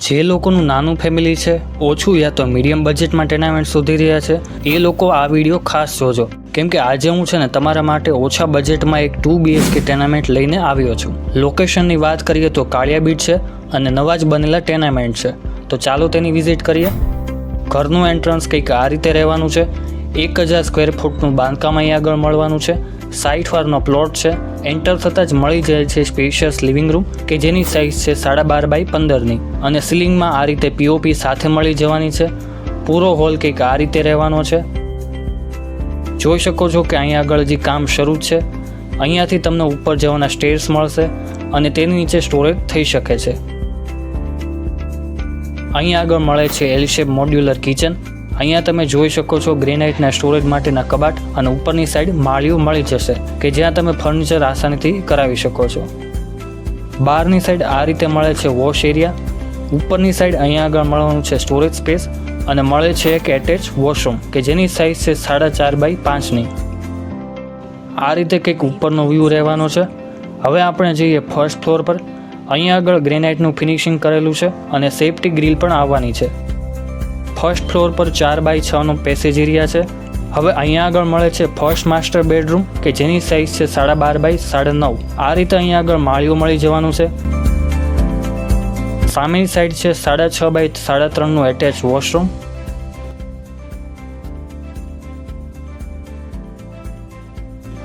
જે લોકોનું નાનું ફેમિલી છે, ઓછું યા તો મીડિયમ બજેટમાં ટેનામેન્ટ શોધી રહ્યા છે, એ લોકો આ વીડિયો ખાસ જોજો. કેમ કે આજે હું છે ને તમારા માટે ઓછા બજેટમાં એક ટુ બીએચકે ટેનામેન્ટ લઈને આવ્યો છું. લોકેશનની વાત કરીએ તો કાળિયા બીચ છે અને નવા જ બનેલા ટેનામેન્ટ છે. તો ચાલો તેની વિઝિટ કરીએ. ઘરનું એન્ટ્રન્સ કંઈક આ રીતે રહેવાનું છે. એક હજાર સ્ક્વેર ફૂટનું બાંધકામ અહીં આગળ મળવાનું છે. સાઈઠ વારનો પ્લોટ છે. એન્ટર થતાં જ મળી જાય છે સ્પેશિયસ લિવિંગ રૂમ કે જેની સાઇઝ છે સાડા બાર બાય પંદરની. અને સિલિંગમાં આ રીતે પીઓપી સાથે મળી જવાની છે. પૂરો હોલ કંઈક આ રીતે રહેવાનો છે. જોઈ શકો છો કે અહીંયા આગળ હજી કામ શરૂ છે, અહીંયાથી તમને ઉપર જવાના સ્ટેર્સ મળશે અને તેની નીચે સ્ટોરેજ થઈ શકે છે. અહીં આગળ મળે છે એલ શેપ મોડ્યુલર કિચન અહીંયા તમે જોઈ શકો છો ગ્રેનાઇટના સ્ટોરેજ માટેના કબાટ અને ઉપરની સાઈડ માળીઓ મળી જશે, કે જ્યાં તમે ફર્નિચર આસાનીથી કરાવી શકો છો. બહારની સાઈડ આ રીતે મળે છે વોશ એરિયા, ઉપરની સાઈડ અહીંયા આગળ મળવાનું છે સ્ટોરેજ સ્પેસ, અને મળે છે એક એટેચ વોશરૂમ, કે જેની સાઇઝ છે સાડા ચાર બાય પાંચની. આ રીતે કંઈક ઉપરનો વ્યૂ રહેવાનો છે. હવે આપણે જઈએ ફર્સ્ટ ફ્લોર પર. અહીંયા આગળ ગ્રેનાઇટનું ફિનિશિંગ કરેલું છે અને સેફટી ગ્રીલ પણ આવવાની છે. ફર્સ્ટ ફ્લોર પર ચાર બાય છનો પેસેજ એરિયા છે. હવે અહીંયા આગળ મળે છે ફર્સ્ટ માસ્ટર બેડરૂમ, કે જેની સાઇઝ છે સાડા બાર બાય સાડા નવ. આ રીતે અહીંયા આગળ માળીઓ મળી જવાનું છે. સામેની સાઈડ છે સાડા છ બાય સાડા ત્રણનું એટેચ વોશરૂમ.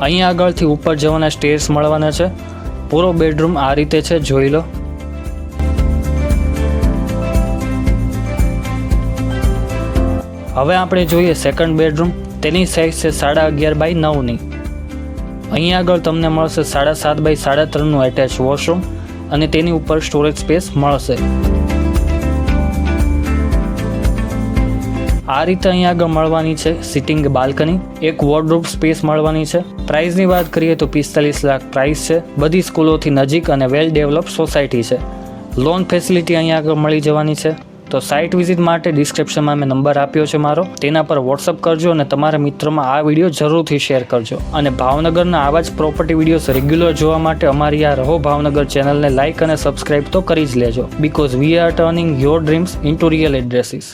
અહીંયા આગળથી ઉપર જવાના સ્ટેર્સ મળવાના છે. પૂરો બેડરૂમ આ રીતે છે, જોઈ લો. હવે આપણે જોઈએ સેકન્ડ બેડરૂમ તેની સાઇઝ છે સાડા અગિયાર બાય નવની. અહીંયા આગળ તમને મળશે સાડા સાત બાય સાડા ત્રણનું એટેચ વોશરૂમ અને તેની ઉપર સ્ટોરેજ સ્પેસ મળશે. આ રીતે અહીંયા આગળ મળવાની છે સિટિંગ બાલ્કની એક વોર્ડરોબ સ્પેસ મળવાની છે. પ્રાઇસની વાત કરીએ તો પિસ્તાલીસ લાખ પ્રાઇસ છે. બધી સ્કૂલોથી નજીક અને વેલ ડેવલપ સોસાયટી છે. લોન ફેસિલિટી અહીંયા આગળ મળી જવાની છે. તો સાઇટ વિઝિટ માટે ડિસ્ક્રિપ્શનમાં મેં નંબર આપ્યો છે મારો. તેના પર વોટ્સઅપ કરજો અને તમારા મિત્રોમાં આ વીડિયો જરૂરથી શેર કરજો. અને ભાવનગરના આવા જ પ્રોપર્ટી વિડીયોઝ રેગ્યુલર જોવા માટે અમારી આ રહો ભાવનગર ચેનલને લાઇક અને સબસ્ક્રાઇબ તો કરી જ લેજો. Because we are turning your dreams into real addresses